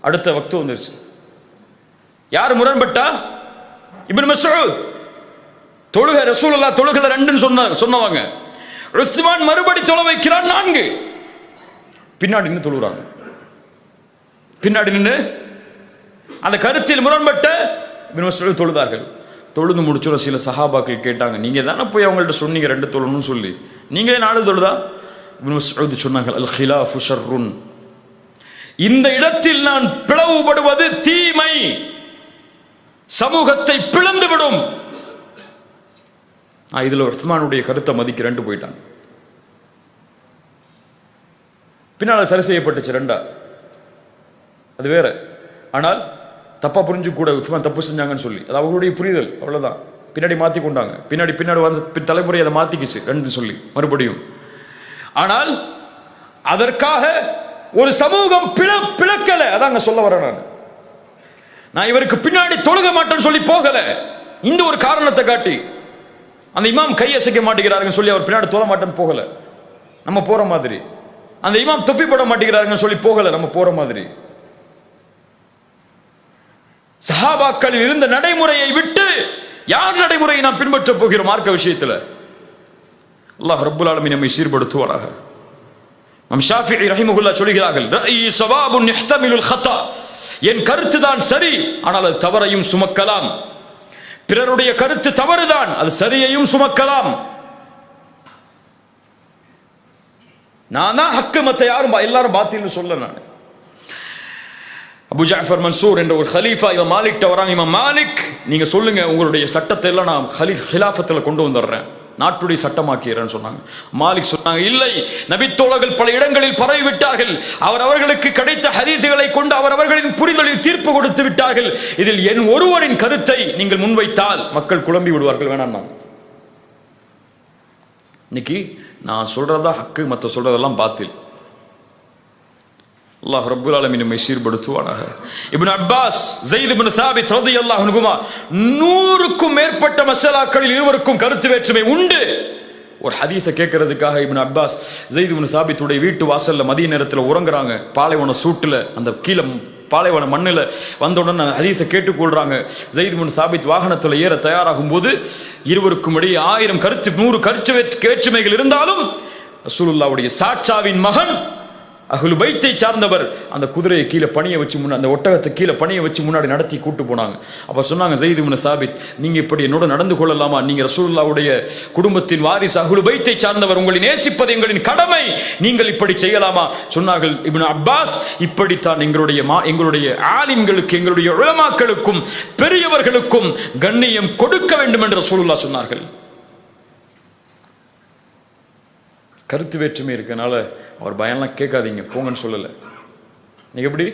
அடுத்த வக்து வந்துருச்சு. யார் முரண்பட்டா? இப்னு மஸ்ஊத் தொழுக ரசூலல்லா தொழுகல ரெண்டுன்னு சொன்ன சொன்னவங்க. உஸ்மான் மறுபடி தொழ வைக்கிறான் நான்கு. பின்னாடி நின்று தொழுகிறாங்க பின்னாடி நின்று அந்த கருத்தில் முரண்பட்ட இப்னு மஸ்ஊத் தொழுதார்கள். தொழுது முடிச்சுள்ள சில சஹாபாக்கள் கேட்டாங்க நீங்க தானே போய் அவங்கள்ட்ட சொன்னீங்க ரெண்டு தொழணும்னு சொல்லி. நீங்க நாலு தொழுதா? இப்னு மஸ்ஊத் சொன்னாங்க அல் ஃபுஷர் ஷர்ருன். இந்த இடத்தில் நான் பிளவுபடுவது தீமை. சமூகத்தை பிளந்துவிடும். நான் இதுல உஸ்மானுடைய கருத்தை மதிக்கிறேன்ட்டு போயிட்டான். பின்னால் சரி செய்யப்பட்டுச்சு ரெண்டா. அது வேற. ஆனால் தப்பா புரிஞ்சு கூட உஸ்மான் தப்பு செஞ்சாங்கன்னு சொல்லி. அது அவங்களுடைய புரிதல் அவ்வளவுதான். பின்னாடி மாத்தி கொண்டாங்க. பின்னாடி பின்னாடி வந்த பின் தலைமுறை அதை மாத்திக்கிச்சு ரெண்டு சொல்லி மறுபடியும். ஆனால் அதற்காக ஒரு சமூகம் பிள பிளக்கல. அதாங்க சொல்ல வரேன் நான். நான் இவருக்கு பின்னாடி தொழுக மாட்டேன்னு சொல்லி போகல. இந்த ஒரு காரணத்தை காட்டி. அந்த இமாம் கையசைக்க மாட்டேங்கிறாருன்னு சொல்லி அவர் பின்னாடி தொழ மாட்டேன்னு போகல. நம்ம போற மாதிரி. அந்த இமாம் தொப்பி போட மாட்டேங்கிறாருன்னு சொல்லி போகல. நம்ம போற மாதிரி. சஹாபாக்கள் இருந்த நடைமுறையை விட்டு யார் நடைமுறையை நாம் பின்பற்ற போகிறோம்? மார்க்க விஷயத்துல. அல்லாஹ் ரப்புல் ஆலமி நம்மை சீர்படுத்துவாராக நம் ஷாஃபி ரஹிமஹுல்லா சொல்கிறார்கள் ரஅயி ஸவாபுன் யஹ்தமிலுல் ஹத்தா என் கருத்து தான் சரி ஆனால் அது தவறையும் சுமக்கலாம். பிறருடைய கருத்து தவறுதான் அது சரியையும் சுமக்கலாம். நான் தான் ஹக்கு மத்த யாரும் எல்லாரும் பாத்தின்னு சொல்ல நான். அபு ஜாஃபர் மன்சூர் என்ற ஒரு ஹலீஃபா இவன் மாலிக் வராங்க இவன் மாலிக் நீங்க சொல்லுங்க உங்களுடைய சட்டத்தை எல்லாம் நான் ஹலி ஹிலாஃபத்தில் கொண்டு வந்துடுறேன். நாட்டுடைய சட்டமாக்கிறேன்னு சொன்னாங்க. மாலிக் சொன்னாங்க இல்லை நபித்தோழர்கள் பல இடங்களில் பரவி விட்டார்கள் அவர் அவர்களுக்கு கிடைத்த ஹரிசுகளை கொண்டு அவர் அவர்களின் புரிதலில் தீர்ப்பு கொடுத்து விட்டார்கள். இதில் என் ஒருவரின் கருத்தை நீங்கள் முன்வைத்தால் மக்கள் குழம்பி விடுவார்கள். வேணாம் இன்னைக்கு நான் சொல்றதா ஹக்கு மற்ற சொல்றதெல்லாம் பாத்தில். அல்லாஹ் ரபுல் ஆலமீன் நம்மை சீர்படுத்துவானாக. இபின் அப்பாஸ் ஸைத் இப்னு சாபித் ரலியல்லாஹு குமா நூறுக்கும் மேற்பட்ட மசாலாக்களில் இருவருக்கும் கருத்து வேற்றுமை உண்டு. ஒரு ஹதீஸை கேட்கறதுக்காக இபின் அப்பாஸ் ஸைத் இப்னு சாபித்துடைய வீட்டு வாசல்ல மதிய நேரத்துல உறங்குறாங்க. பாலைவன சூட்டுல அந்த கீழே பாலைவன மண்ணில் வந்தவுடன் உடனே ஹதீஸை கேட்டுக்கொள்றாங்க ஜெயித் முன் சாபித் வாகனத்தில் ஏற தயாராகும் போது இருவருக்கும் இடையே ஆயிரம் கருத்து நூறு கருத்து வேற்றுமைகள் இருந்தாலும் ரசூலுல்லாவுடைய சாட்சாவின் மகன் அஹ்லு பைத்தை சார்ந்தவர் அந்த குதிரையை கீழே பணிய வச்சு முன்ன அந்த ஒட்டகத்தை கீழே பணிய வச்சு முன்னாடி நடத்தி கூட்டு போனாங்க. அப்ப சொன்னாங்க ஜெயிது முன் சாபித் நீங்க இப்படி என்னோட நடந்து கொள்ளலாமா? நீங்க ரசூல்லாவுடைய குடும்பத்தின் வாரிசு அஹ்லு பைத்தை சார்ந்தவர் உங்களை நேசிப்பது எங்களின் கடமை. நீங்கள் இப்படி செய்யலாமா? சொன்னார்கள் இப்னு அப்பாஸ் இப்படித்தான் எங்களுடைய மா எங்களுடைய ஆலிம்களுக்கு எங்களுடைய உளமாக்களுக்கும் பெரியவர்களுக்கும் கண்ணியம் கொடுக்க வேண்டும் என்று ரசூலுல்லாஹ் சொன்னார்கள். கருத்து வேற்றுமை இருக்கனால அவர் பயம்லாம் கேட்காதீங்க போங்கன்னு சொல்லலை. நீங்க எப்படி?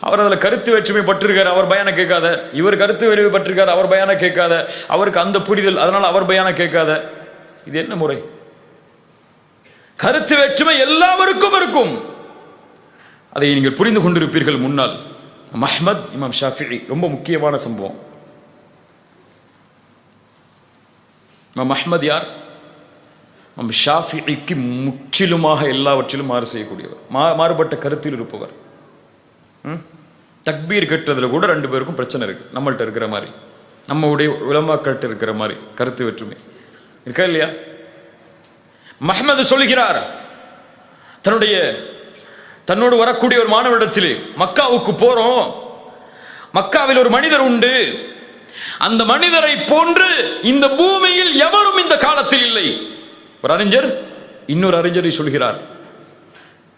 அவர் அதில் கருத்து வேற்றுமை பட்டிருக்காரு அவர் பயானை கேட்காத. இவர் கருத்து வேற்றுமை பட்டிருக்காரு அவர் பயானை கேட்காத. அவருக்கு அந்த புரிதல் அதனால அவர் பயானை கேட்காத. இது என்ன முறை? கருத்து வேற்றுமை எல்லாருக்கும் இருக்கும். அதை நீங்கள் புரிந்து கொண்டிருப்பீர்கள் முன்னால். மஹ்மத் இமாம் ஷாஃபி ரொம்ப முக்கியமான சம்பவம். இமாம் யார்? நம்ம ஷாஃபிக்கு முற்றிலுமாக எல்லாவற்றிலும் மாறு செய்யக்கூடியவர். மா- மாறுபட்ட கருத்தில் இருப்பவர். தக்பீர் கட்டுறதுல கூட ரெண்டு பேருக்கும் பிரச்சனை இருக்கு. நம்மள்கிட்ட இருக்கிற மாதிரி. நம்மளுடைய உலமாக்கள்கிட்ட இருக்கிற மாதிரி. கருத்து வேற்றுமை. இருக்கா இல்லையா? மஹமது சொல்கிறார் தன்னுடைய தன்னோடு வரக்கூடிய ஒரு மாணவரிடத்திலே மக்காவுக்கு போறோம். மக்காவில் ஒரு மனிதர் உண்டு. அந்த மனிதரை போன்று இந்த பூமியில் எவரும் இந்த காலத்தில் ஒரு அறிஞர் இன்னொரு அறிஞரை சொல்கிறார்.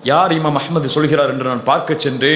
யார் இமாம் அஹ்மது சொல்கிறார் என்று நான் பார்க்க சென்றேன்.